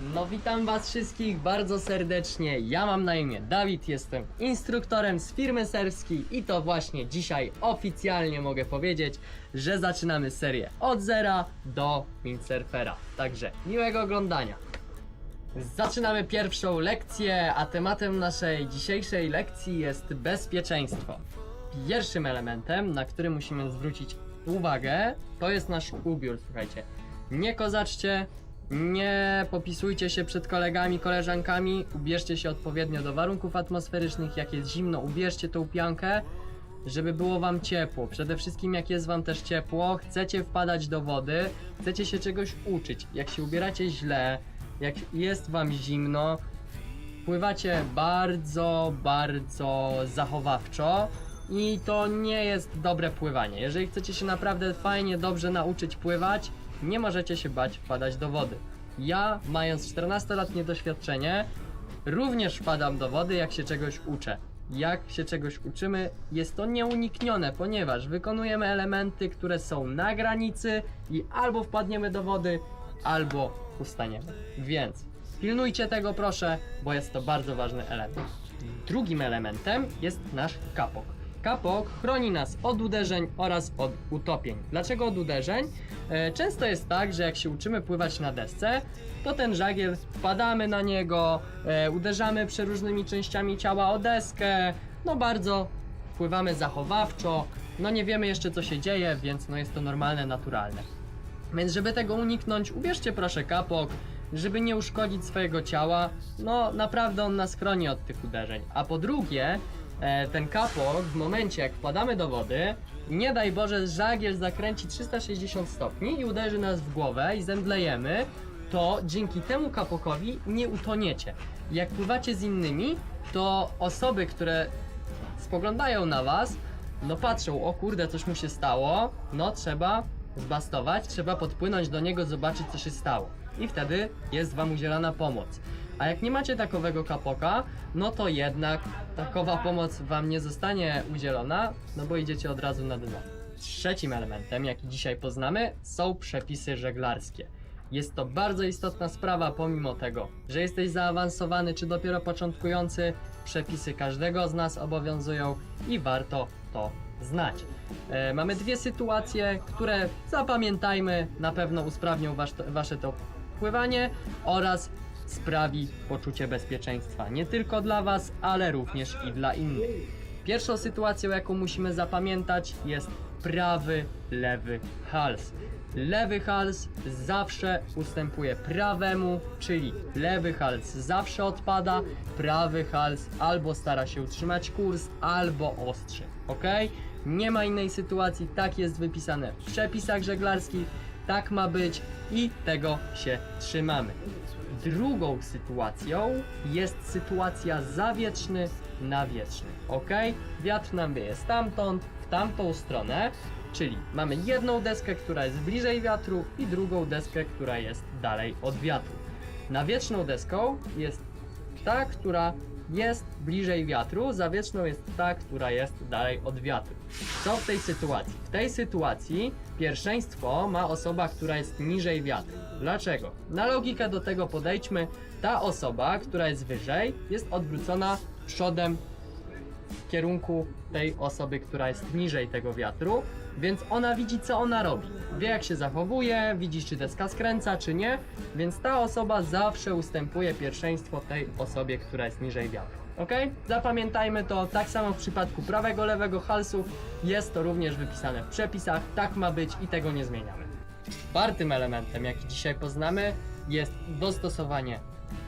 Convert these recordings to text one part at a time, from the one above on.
No witam was wszystkich bardzo serdecznie. Ja mam na imię Dawid, jestem instruktorem z firmy Serwskiej i to właśnie dzisiaj oficjalnie mogę powiedzieć, że zaczynamy serię od zera do windsurfera. Także miłego oglądania. Zaczynamy pierwszą lekcję, a tematem naszej dzisiejszej lekcji jest bezpieczeństwo. Pierwszym elementem, na który musimy zwrócić uwagę, to jest nasz ubiór, słuchajcie. Nie kozaczcie, nie popisujcie się przed kolegami, koleżankami, ubierzcie się odpowiednio do warunków atmosferycznych, jak jest zimno, ubierzcie tą piankę, żeby było wam ciepło. Przede wszystkim jak jest wam też ciepło, chcecie wpadać do wody, chcecie się czegoś uczyć. Jak się ubieracie źle, jak jest wam zimno, pływacie bardzo, bardzo zachowawczo i to nie jest dobre pływanie. Jeżeli chcecie się naprawdę fajnie, dobrze nauczyć pływać, nie możecie się bać wpadać do wody. Ja, mając 14-letnie doświadczenie, również wpadam do wody, jak się czegoś uczę. Jak się czegoś uczymy, jest to nieuniknione, ponieważ wykonujemy elementy, które są na granicy i albo wpadniemy do wody, albo ustaniemy. Więc pilnujcie tego proszę, bo jest to bardzo ważny element. Drugim elementem jest nasz kapok. Kapok chroni nas od uderzeń oraz od utopień. Dlaczego od uderzeń? E, często jest tak, że jak się uczymy pływać na desce, to ten żagiel wpadamy na niego, e, uderzamy przeróżnymi częściami ciała o deskę, no bardzo pływamy zachowawczo, no nie wiemy jeszcze co się dzieje, więc no jest to normalne, naturalne. Więc żeby tego uniknąć, ubierzcie proszę kapok, żeby nie uszkodzić swojego ciała. No naprawdę on nas chroni od tych uderzeń. A po drugie, e, ten kapok w momencie jak wpadamy do wody, nie daj Boże żagiel zakręci 360 stopni i uderzy nas w głowę i zemdlejemy, to dzięki temu kapokowi nie utoniecie. Jak pływacie z innymi, to osoby, które spoglądają na was, no patrzą, o kurde, coś mu się stało, no trzeba zbastować, trzeba podpłynąć do niego, zobaczyć co się stało. I wtedy jest wam udzielana pomoc. A jak nie macie takowego kapoka, no to jednak takowa pomoc wam nie zostanie udzielona, no bo idziecie od razu na dno. Trzecim elementem, jaki dzisiaj poznamy, są przepisy żeglarskie. Jest to bardzo istotna sprawa, pomimo tego, że jesteś zaawansowany czy dopiero początkujący, przepisy każdego z nas obowiązują i warto to znać. E, mamy dwie sytuacje, które zapamiętajmy, na pewno usprawnią wasz, wasze to pływanie oraz sprawi poczucie bezpieczeństwa nie tylko dla was, ale również i dla innych. Pierwszą sytuacją, jaką musimy zapamiętać, jest prawy, lewy hals. Lewy hals zawsze ustępuje prawemu, czyli lewy hals zawsze odpada, prawy hals albo stara się utrzymać kurs, albo ostrzy. Ok? Nie ma innej sytuacji, tak jest wypisane w przepisach żeglarskich, tak ma być i tego się trzymamy. Drugą sytuacją jest sytuacja zawietrzny na wieczny. Ok? Wiatr nam wieje stamtąd w tamtą stronę, czyli mamy jedną deskę, która jest bliżej wiatru i drugą deskę, która jest dalej od wiatru. Nawieczną deską jest ta, która jest bliżej wiatru, zawieczną jest ta, która jest dalej od wiatru. Co w tej sytuacji? W tej sytuacji pierwszeństwo ma osoba, która jest niżej wiatru. Dlaczego? Na logikę do tego podejdźmy. Ta osoba, która jest wyżej, jest odwrócona przodem w kierunku tej osoby, która jest niżej tego wiatru, więc ona widzi, co ona robi. Wie, jak się zachowuje, widzi, czy deska skręca, czy nie, więc ta osoba zawsze ustępuje pierwszeństwo tej osobie, która jest niżej wiatru. Ok? Zapamiętajmy to. Tak samo w przypadku prawego, lewego halsu jest to również wypisane w przepisach. Tak ma być i tego nie zmieniamy. Czwartym elementem, jaki dzisiaj poznamy, jest dostosowanie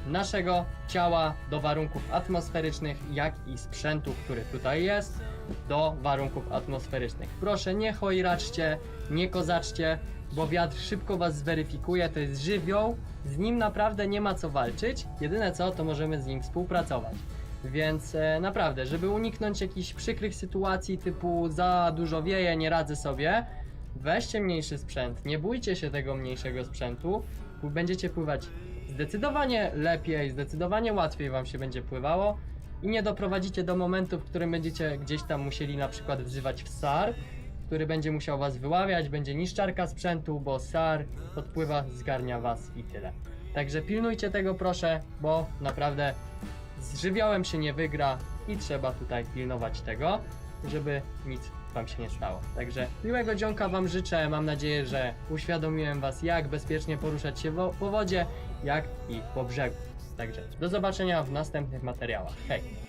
naszego ciała do warunków atmosferycznych, jak i sprzętu, który tutaj jest, do warunków atmosferycznych. Proszę nie chojraczcie, nie kozaczcie, bo wiatr szybko was zweryfikuje, to jest żywioł, z nim naprawdę nie ma co walczyć, jedyne co, to możemy z nim współpracować. Więc e, naprawdę, żeby uniknąć jakichś przykrych sytuacji typu za dużo wieje, nie radzę sobie, weźcie mniejszy sprzęt, nie bójcie się tego mniejszego sprzętu, będziecie pływać zdecydowanie lepiej, zdecydowanie łatwiej wam się będzie pływało i nie doprowadzicie do momentu, w którym będziecie gdzieś tam musieli na przykład wzywać w SAR, który będzie musiał was wyławiać, będzie niszczarka sprzętu, bo SAR podpływa, zgarnia was i tyle. Także pilnujcie tego proszę, bo naprawdę z żywiołem się nie wygra i trzeba tutaj pilnować tego, żeby nic wam się nie stało. Także miłego dzionka wam życzę. Mam nadzieję, że uświadomiłem was jak bezpiecznie poruszać się po wodzie, jak i po brzegu. Także do zobaczenia w następnych materiałach. Hej!